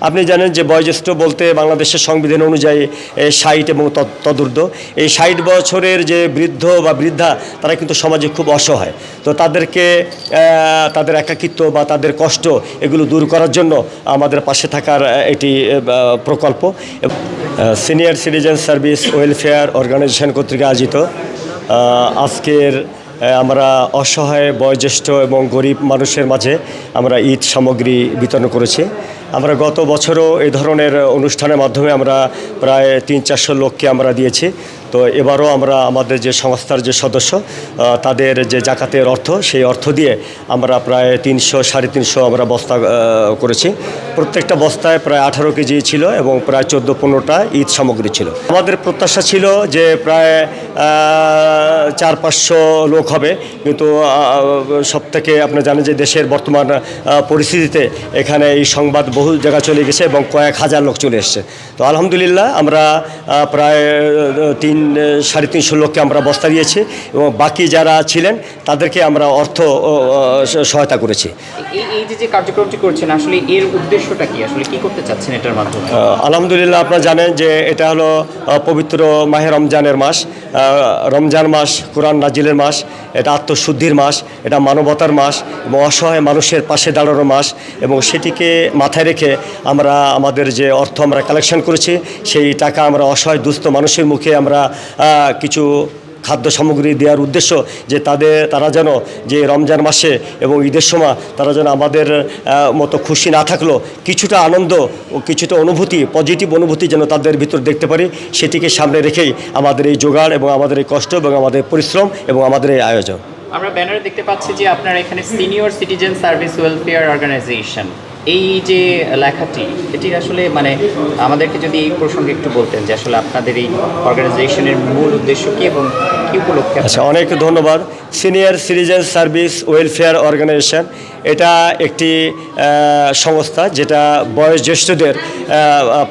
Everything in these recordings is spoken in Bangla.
আপনি জানেন যে বয়োজ্যেষ্ঠ বলতে বাংলাদেশের সংবিধান অনুযায়ী ষাট এবং তদ- তদূর্ধ্ব। এই ষাট বছরের যে বৃদ্ধ বা বৃদ্ধা, তারা কিন্তু সমাজে খুব অসহায়। তো তাদেরকে তাদের একাকিত্ব বা তাদের কষ্ট এগুলো দূর করার জন্য আমাদের পাশে থাকার এটি প্রকল্প। Senior citizen service welfare organisation কর্তৃক আয়োজিত। আজকের আমরা অসহায়, বয়োজ্যেষ্ঠ এবং গরিব মানুষের মাঝে আমরা ঈদ সামগ্রী বিতরণ করেছি। আমরা গত বছরও এই ধরনের অনুষ্ঠানের মাধ্যমে আমরা প্রায় তিন চারশো লোককে আমরা দিয়েছি। তো এবারও আমরা আমাদের যে সংস্থার যে সদস্য তাদের যে জাকাতের অর্থ, সেই অর্থ দিয়ে আমরা প্রায় তিনশো, সাড়ে তিনশো আমরা বস্তা করেছি। প্রত্যেকটা বস্তায় প্রায় আঠারো কেজি ছিল এবং প্রায় চোদ্দ পনেরোটা ঈদ সামগ্রী ছিল। আমাদের প্রত্যাশা ছিল যে প্রায় চার পাঁচশো লোক হবে। কিন্তু সব থেকে আপনি জানেন যে দেশের বর্তমান পরিস্থিতিতে এখানে এই সংবাদ বহু জায়গা চলে গেছে এবং কয়েক হাজার লোক চলে এসছে। তো আলহামদুলিল্লাহ আমরা প্রায় তিন সাড়ে তিনশো লোককে আমরা বস্তা দিয়েছি এবং বাকি যারা ছিলেন তাদেরকে আমরা অর্থ সহায়তা করেছি। এই এই যে যে কার্যক্রমটি করছেন আসলে এর উদ্দেশ্যটা কি? আসলে কি করতে চাচ্ছেন এটার মাধ্যমে? আলহামদুলিল্লাহ আপনারা জানেন যে এটা হলো পবিত্র মাহে রমজানের মাস। রমজান মাস কোরআন নাজিলের মাস এটা আত্মশুদ্ধির মাস এটা মানবতার মাস এবং অসহায় মানুষের পাশে দাঁড়ানোর মাস এবং সেটিকে মাথায় রেখে আমরা আমাদের যে অর্থ আমরা কালেকশন করেছি সেই টাকা আমরা অসহায় দুস্থ মানুষের মুখে আমরা কিছু খাদ্য সামগ্রী দেওয়ার উদ্দেশ্য যে তাদের, তারা যেন যে রমজান মাসে এবং ঈদের সময় তারা যেন আমাদের মতো খুশি না থাকলেও কিছুটা আনন্দ ও কিছুটা অনুভূতি পজিটিভ অনুভূতি যেন তাদের ভিতর দেখতে পারি, সেটিকে সামনে রেখেই আমাদের এই জোগাড় এবং আমাদের এই কষ্ট এবং আমাদের পরিশ্রম এবং আমাদের এই আয়োজন। আমরা ব্যানারে দেখতে পাচ্ছি যে আপনার এখানে senior citizen service welfare organisation এই যে লেখাটি, এটি আসলে মানে আমাদেরকে যদি এই প্রসঙ্গে একটু বলতেন যে আসলে আপনাদের এই অর্গানাইজেশনের মূল উদ্দেশ্য কি এবং কি উপলক্ষে আচ্ছা অনেক ধন্যবাদ। Senior citizen service welfare organisation এটা একটি সংস্থা যেটা বয়োজ্যেষ্ঠদের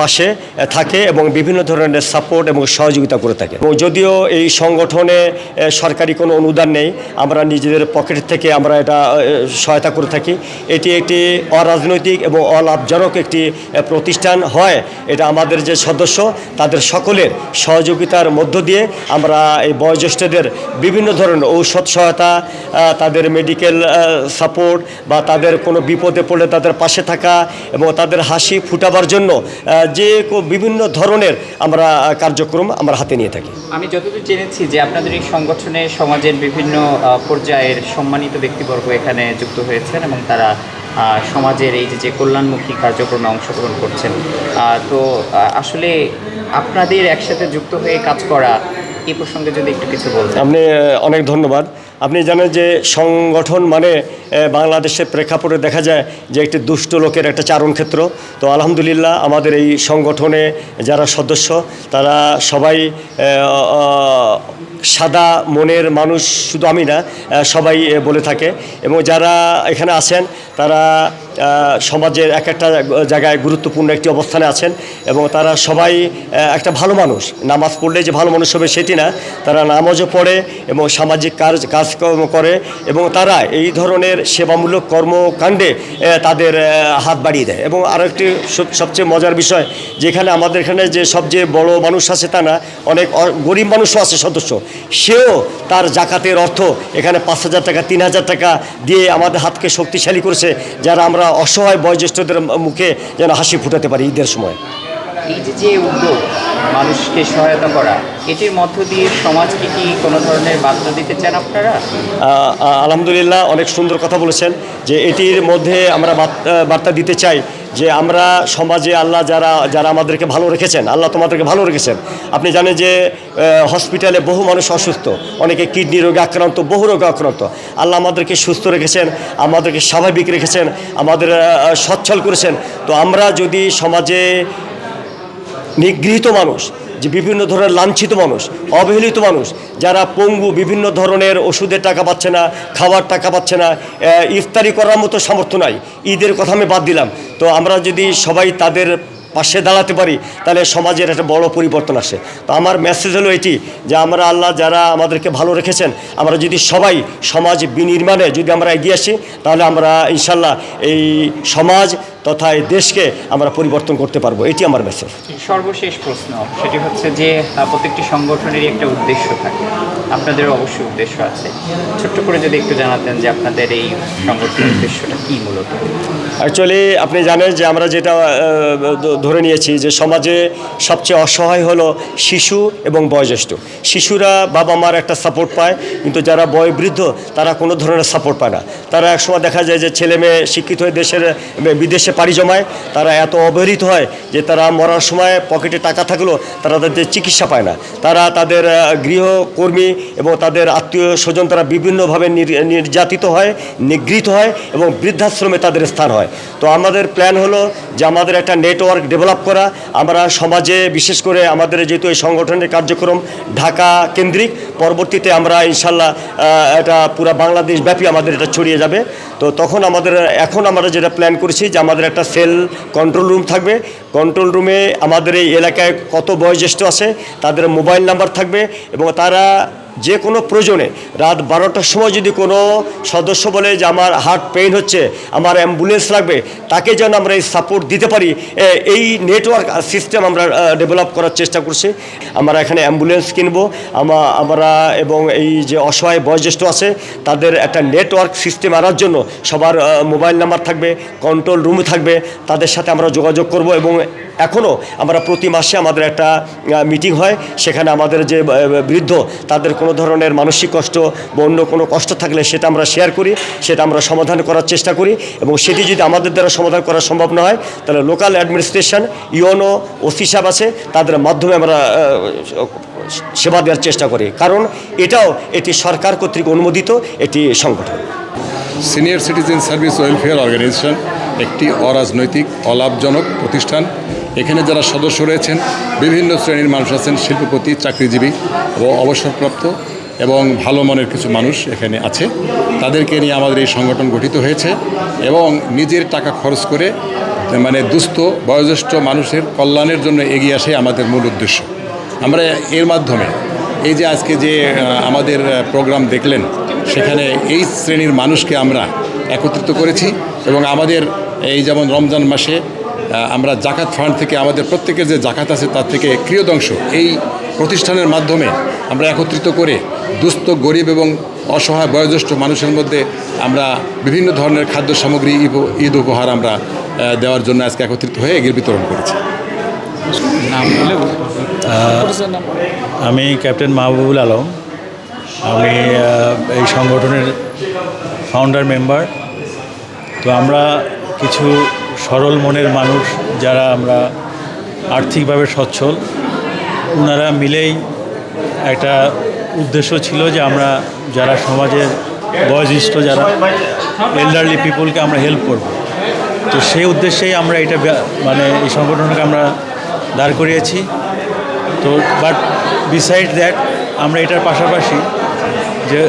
পাশে থাকে এবং বিভিন্ন ধরনের সাপোর্ট এবং সহযোগিতা করে থাকে। এবং যদিও এই সংগঠনে সরকারি কোনো অনুদান নেই, আমরা নিজেদের পকেট থেকে আমরা এটা সহায়তা করে থাকি। এটি একটি অরাজনৈতিক এবং অলাভজনক একটি প্রতিষ্ঠান হয়। এটা আমাদের যে সদস্য, তাদের সকলের সহযোগিতার মধ্য দিয়ে আমরা এই বয়োজ্যেষ্ঠদের বিভিন্ন ধরনের ঔষধ সহায়তা তাদের মেডিকেল সাপোর্ট বা তাদের কোনো বিপদে পড়লে তাদের পাশে থাকা এবং তাদের হাসি ফুটাবার জন্য যে বিভিন্ন ধরনের আমরা কার্যক্রম আমরা হাতে নিয়ে থাকি। আমি যতদূর জেনেছি যে আপনাদের এই সংগঠনে সমাজের বিভিন্ন পর্যায়ের সম্মানিত ব্যক্তিবর্গ এখানে যুক্ত হয়েছেন এবং তারা সমাজের এই যে যে কল্যাণমুখী কার্যক্রমে অংশগ্রহণ করছেন। তো আসলে আপনাদের একসাথে যুক্ত হয়ে কাজ করা এই প্রসঙ্গে যদি একটু কিছু বলতেন। আপনি অনেক ধন্যবাদ। আপনি জানেন যে সংগঠন মানে বাংলাদেশের প্রেক্ষাপটে দেখা যায় যে একটি দুষ্ট লোকের একটা চারণ ক্ষেত্র। তো আলহামদুলিল্লাহ আমাদের এই সংগঠনে যারা সদস্য, তারা সবাই সাদা মনের মানুষ শুধু আমি না সবাই বলে থাকে। এবং যারা এখানে আছেন, তারা সমাজের এক একটা জায়গায় গুরুত্বপূর্ণ একটি অবস্থানে আছেন এবং তারা সবাই একটা ভালো মানুষ। নামাজ পড়লে যে ভালো মানুষ হবে সেটি না। তারা নামাজও পড়ে এবং সামাজিক কাজ, কাজকর্ম করে এবং তারা এই ধরনের সেবামূলক কর্মকাণ্ডে তাদের হাত বাড়িয়ে দেয়। এবং আরও একটি সবচেয়ে মজার বিষয়, যেখানে আমাদের এখানে যে সবচেয়ে বড় মানুষ আছে তা না, অনেক গরিব মানুষও আছে সদস্য। সেও তার জাকাতের অর্থ এখানে পাঁচ হাজার টাকা, তিন হাজার টাকা দিয়ে আমাদের হাতকে শক্তিশালী করেছে, যারা আমরা অসহায় বয়োজ্যেষ্ঠদের মুখে যেন হাসি ফুটাতে পারি ঈদের সময়। এই যে উদ্যোগ মানুষকে সহায়তা করা, এটির মধ্য দিয়ে সমাজকে কি কোনো ধরনের বার্তা দিতে চান আপনারা? আলহামদুলিল্লাহ, অনেক সুন্দর কথা বলেছেন যে এটির মধ্যে আমরা বার্তা দিতে চাই যে আমরা সমাজে আল্লাহ যারা যারা আমাদেরকে ভালো রেখেছেন, আল্লাহ তোমাদেরকে ভালো রেখেছেন। আপনি জানেন যে হসপিটালে বহু মানুষ অসুস্থ, অনেকে কিডনি রোগে আক্রান্ত, বহু রোগে আক্রান্ত। আল্লাহ আমাদেরকে সুস্থ রেখেছেন, আমাদেরকে স্বাভাবিক রেখেছেন, আমাদের সচ্ছল করেছেন। তো আমরা যদি সমাজে নিগৃহীত মানুষ, যে বিভিন্ন ধরনের লাঞ্ছিত মানুষ, অবহেলিত মানুষ, যারা পঙ্গু বিভিন্ন ধরনের ওষুধের টাকা পাচ্ছে না খাবার টাকা পাচ্ছে না ইফতারি করার মতো সামর্থ্য নাই। ঈদের কথা আমি বাদ দিলাম। তো আমরা যদি সবাই তাদের পাশে দাঁড়াতে পারি তাহলে সমাজের একটা বড় পরিবর্তন আসে। তো আমার মেসেজ হলো এটি যে আমরা আল্লাহ যারা আমাদেরকে ভালো রেখেছেন আমরা যদি সবাই সমাজ বিনির্মাণে যদি আমরা এগিয়ে আসি তাহলে আমরা ইনশাল্লাহ এই সমাজ তথা এই দেশকে আমরা পরিবর্তন করতে পারব। এটি আমার মেসেজ সর্বশেষ প্রশ্ন সেটি হচ্ছে যে প্রত্যেকটি সংগঠনেরই একটা উদ্দেশ্য থাকে। আপনাদেরও অবশ্যই উদ্দেশ্য আছে। ছোট্ট করে যদি একটু জানাতেন যে আপনাদের এই সংগঠনের উদ্দেশ্যটা কি মূলত? অ্যাকচুয়ালি আপনি জানেন যে আমরা যেটা ধরে নিয়েছি যে সমাজে সবচেয়ে অসহায় হলো শিশু এবং বয়োজ্যেষ্ঠ। শিশুরা বাবা মার একটা সাপোর্ট পায়, কিন্তু যারা বয়োবৃদ্ধ, তারা কোনো ধরনের সাপোর্ট পায় না। তারা একসময় দেখা যায় যে ছেলে মেয়ে শিক্ষিত হয়ে দেশের, বিদেশে পাড়ি জমায়, তারা এত অবহেলিত হয় যে তারা মরার সময় পকেটে টাকা থাকলেও তারা তাদের চিকিৎসা পায় না। তারা তাদের গৃহকর্মী এবং তাদের আত্মীয় স্বজন তারা বিভিন্নভাবে নির- নির্যাতিত হয়, নিগৃহীত হয় এবং বৃদ্ধাশ্রমে তাদের স্থান হয়। তো আমাদের প্ল্যান হলো যে আমাদের একটা নেটওয়ার্ক ডেভেলপ করা। আমরা সমাজে, বিশেষ করে আমাদের যেহেতু এই সংগঠনের কার্যক্রম ঢাকা কেন্দ্রিক, পরবর্তীতে আমরা ইনশাল্লাহ এটা পুরো বাংলাদেশ ব্যাপী আমাদের এটা ছড়িয়ে যাবে। তো তখন আমাদের, এখন আমরা যেটা প্ল্যান করেছি যে আমাদের একটা সেল কন্ট্রোল রুম থাকবে। কন্ট্রোল রুমে আমাদের এই এলাকায় কত বয়োজ্যেষ্ঠ আছে, তাদের মোবাইল নাম্বার থাকবে এবং তারা যে কোনো প্রয়োজনে রাত বারোটার সময় যদি কোনো সদস্য বলে যে আমার হার্ট পেইন হচ্ছে, আমার অ্যাম্বুলেন্স লাগবে, তাকে যেন আমরা এই সাপোর্ট দিতে পারি এই নেটওয়ার্ক সিস্টেম আমরা ডেভেলপ করার চেষ্টা করছি। আমরা এখানে অ্যাম্বুলেন্স কিনবো। আমা- আমরা এবং এই যে অসহায় বয়োজ্যেষ্ঠ আছে, তাদের একটা নেটওয়ার্ক সিস্টেম আনার জন্য সবার মোবাইল নাম্বার থাকবে, কন্ট্রোল রুম থাকবে, তাদের সাথে আমরা যোগাযোগ করব এবং এখনও আমরা প্রতি মাসে আমাদের একটা মিটিং হয়। সেখানে আমাদের যে বৃদ্ধ, তাদের কোনো ধরনের মানসিক কষ্ট বা অন্য কোনো কষ্ট থাকলে সেটা আমরা শেয়ার করি, সেটা আমরা সমাধান করার চেষ্টা করি এবং সেটি যদি আমাদের দ্বারা সমাধান করা সম্ভব না হয়, তাহলে লোকাল অ্যাডমিনিস্ট্রেশন ইউনো ওসি সাহেব আছে, তাদের মাধ্যমে আমরা সেবা দেওয়ার চেষ্টা করি। কারণ এটাও এটি সরকার কর্তৃক অনুমোদিত এটি সংগঠন। Senior citizen service welfare organisation একটি অরাজনৈতিক, অলাভজনক প্রতিষ্ঠান। এখানে যারা সদস্য রয়েছেন, বিভিন্ন শ্রেণির মানুষ আছেন, শিল্পপতি, চাকরিজীবী ও অবসরপ্রাপ্ত এবং ভালো মনের কিছু মানুষ এখানে আছে। তাদেরকে নিয়ে আমাদের এই সংগঠন গঠিত হয়েছে এবং নিজের টাকা খরচ করে মানে দুস্থ, বয়োজ্যেষ্ঠ মানুষের কল্যাণের জন্য এগিয়ে আসে আমাদের মূল উদ্দেশ্য। আমরা এর মাধ্যমে এই যে আজকে যে আমাদের প্রোগ্রাম দেখলেন, সেখানে এই শ্রেণির মানুষকে আমরা একত্রিত করেছি এবং আমাদের এই যেমন রমজান মাসে আমরা জাকাত ফান্ড থেকে আমাদের প্রত্যেকের যে জাকাত আছে তার থেকে ক্রিয়দংশ এই প্রতিষ্ঠানের মাধ্যমে আমরা একত্রিত করে দুস্থ গরিব এবং অসহায় বয়োজ্যেষ্ঠ মানুষের মধ্যে আমরা বিভিন্ন ধরনের খাদ্য সামগ্রী ইব- ঈদ উপহার আমরা দেওয়ার জন্য আজকে একত্রিত হয়ে এগিয়ে বিতরণ করেছি। আমি ক্যাপ্টেন মাহবুবুল আলম। আমি এই সংগঠনের ফাউন্ডার মেম্বার তো আমরা কিছু সরল মনের মানুষ যারা আমরা আর্থিকভাবে সচ্ছল ওনারা মিলেই একটা উদ্দেশ্য ছিল যে আমরা যারা সমাজের বয়োজ্যেষ্ঠ যারা এল্ডারলি পিপলকে আমরা হেল্প করব। তো সেই উদ্দেশ্যেই আমরা এটা মানে এই সংগঠনকে আমরা দাঁড় করিয়েছি। তো বাট বিসাইড দ্যাট আমরা এটার পাশাপাশি যে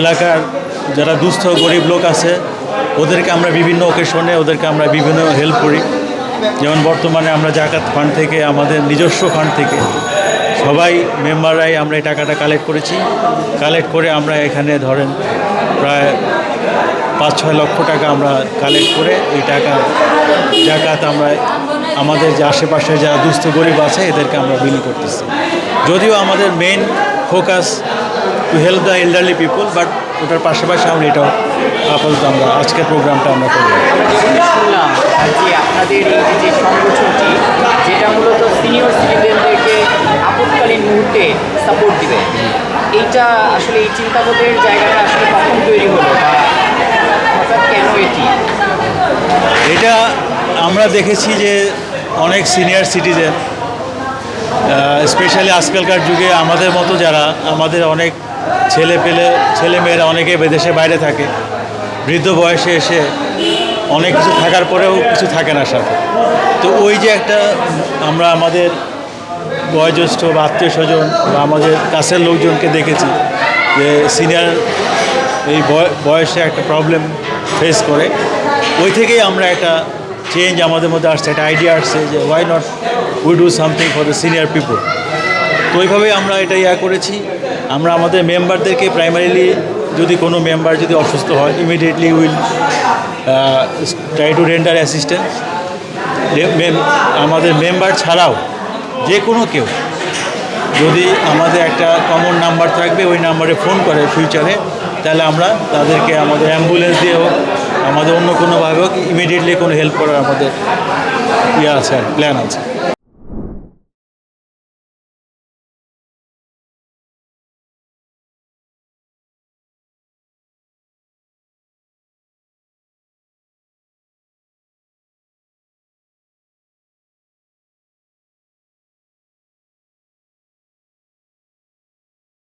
এলাকার যারা দুস্থ, গরিব লোক আছে ওদেরকে আমরা বিভিন্ন ওকেশনে ওদেরকে আমরা বিভিন্ন হেল্প করি। যেমন বর্তমানে আমরা জাকাত ফান্ড থেকে, আমাদের নিজস্ব ফান্ড থেকে সবাই মেম্বাররাই আমরা এই টাকাটা কালেক্ট করেছি। কালেক্ট করে আমরা এখানে ধরেন প্রায় পাঁচ ছয় লক্ষ টাকা আমরা কালেক্ট করে এই টাকা জাকাত আমরা আমাদের যে আশেপাশে যারা দুস্থ গরিব আছে, এদেরকে আমরা বিলি করতেছি। যদিও আমাদের main focus to help the elderly people but ওটার পাশাপাশি আমরা এটাও আপাতত আমরা আজকের প্রোগ্রামটা আমরা করব। শুনলাম যে আপনাদের এই যে সংগঠনটি যেটা মূলত সিনিয়র সিটিজেনদেরকে আপৎকালীন মুহূর্তে সাপোর্ট দিবে এইটা আসলে এই চিন্তাবোধের জায়গাটা আসলে কখন তৈরি হলো বা হঠাৎ কেন এটি? এটা আমরা দেখেছি যে অনেক সিনিয়র সিটিজেন স্পেশালি আজকালকার যুগে আমাদের মতো যারা আমাদের অনেক ছেলে পেলে, ছেলে মেয়েরা অনেকে বিদেশে বাইরে থাকে। বৃদ্ধ বয়সে এসে অনেক কিছু থাকার পরেও কিছু থাকে না সাথে। তো ওই যে একটা আমরা আমাদের বয়োজ্যেষ্ঠ বা আত্মীয় স্বজন বা আমাদের কাছের লোকজনকে দেখেছি যে সিনিয়র এই বয়- বয়সে একটা প্রবলেম ফেস করে। ওই থেকেই আমরা একটা চেঞ্জ আমাদের মধ্যে আসছে, একটা আইডিয়া আসছে যে why not we do something for the senior people তো ওইভাবেই আমরা এটা ইয়া করেছি। আমরা আমাদের মেম্বারদেরকে প্রাইমারিলি যদি কোনো মেম্বার যদি অসুস্থ হয় immediately will try to render assistance আমাদের মেম্বার ছাড়াও যে কোনো কেউ যদি আমাদের একটা কমন নাম্বার থাকবে, ওই নাম্বারে ফোন করে ফিউচারে তাহলে আমরা তাদেরকে আমাদের অ্যাম্বুলেন্স দিয়ে হোক আমাদের অন্য কোনোভাবে হোক ইমিডিয়েটলি কোনো হেল্প করার আমাদের ইয়ে আছে প্ল্যান আছে।